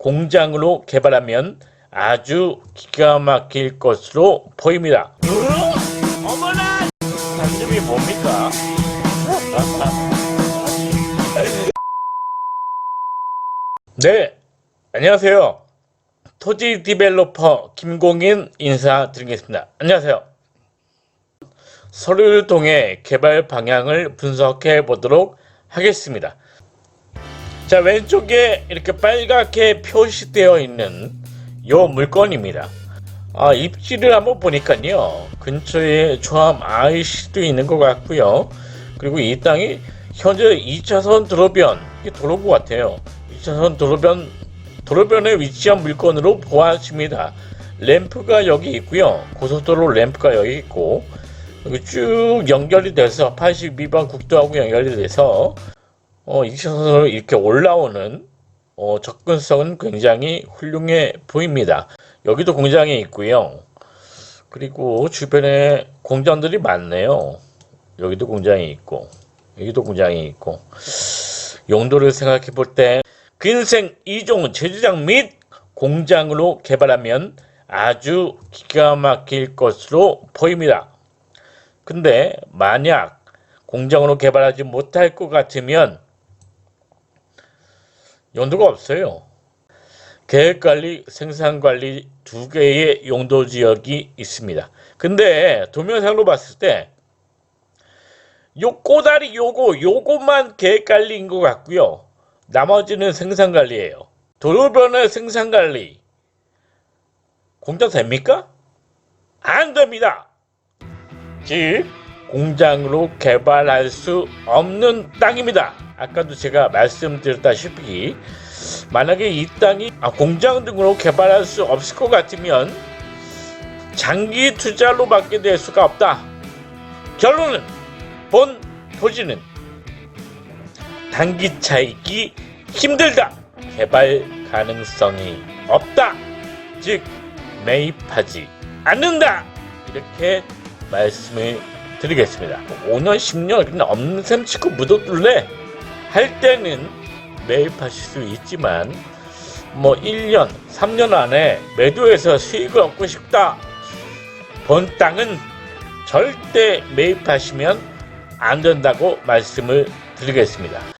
공장으로 개발하면 아주 기가 막힐 것으로 보입니다. 어머나! 단점이 뭡니까? 네, 안녕하세요. 토지 디벨로퍼 김공인 인사드리겠습니다. 안녕하세요. 서류를 통해 개발 방향을 분석해 보도록 하겠습니다. 자, 왼쪽에 이렇게 빨갛게 표시되어 있는 요 물건입니다. 아, 입지를 한번 보니까요. 근처에 조합 IC도 있는 것 같고요. 그리고 이 땅이 현재 2차선 도로변, 이게 도로구 같아요. 2차선 도로변, 도로변에 위치한 물건으로 보아집니다. 램프가 여기 있고요. 고속도로 램프가 여기 있고, 쭉 연결이 돼서 82번 국도하고 연결이 돼서 어, 2차선으로 이렇게 올라오는 어, 접근성은 굉장히 훌륭해 보입니다. 여기도 공장이 있고요. 그리고 주변에 공장들이 많네요. 여기도 공장이 있고, 여기도 공장이 있고. 용도를 생각해 볼 때, 근생 이종 제조장 및 공장으로 개발하면 아주 기가 막힐 것으로 보입니다. 근데 만약 공장으로 개발하지 못할 것 같으면 용도가 없어요. 계획관리, 생산관리 두 개의 용도 지역이 있습니다. 근데 도면상으로 봤을 때, 요 꼬다리 요거, 요것만 계획관리인 것 같고요. 나머지는 생산관리예요. 도로변의 생산관리. 공장 됩니까? 안 됩니다. 즉, 공장으로 개발할 수 없는 땅입니다. 아까도 제가 말씀드렸다시피 만약에 이 땅이 아, 공장 등으로 개발할 수 없을 것 같으면 장기 투자로 받게 될 수가 없다. 결론은 본 토지는 단기 차익이 힘들다. 개발 가능성이 없다. 즉 매입하지 않는다. 이렇게 말씀을 드리겠습니다. 5년, 10년 그냥 없는 셈 치고 묻어둘래 할 때는 매입하실 수 있지만 뭐 1년, 3년 안에 매도해서 수익을 얻고 싶다. 본 땅은 절대 매입하시면 안 된다고 말씀을 드리겠습니다.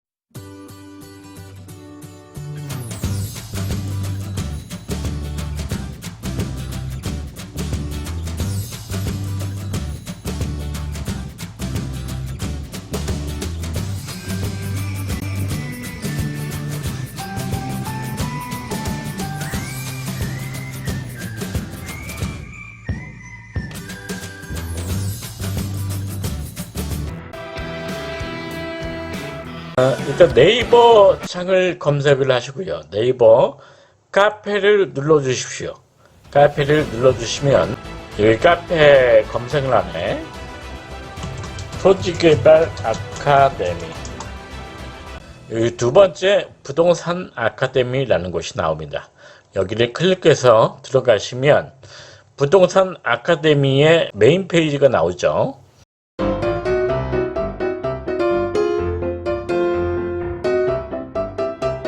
아, 일단 네이버 창을 검색을 하시고요. 네이버 카페를 눌러 주십시오. 카페를 눌러 주시면 여기 카페 검색란에 토지개발 아카데미 여기 두 번째 부동산 아카데미라는 곳이 나옵니다. 여기를 클릭해서 들어가시면 부동산 아카데미의 메인 페이지가 나오죠.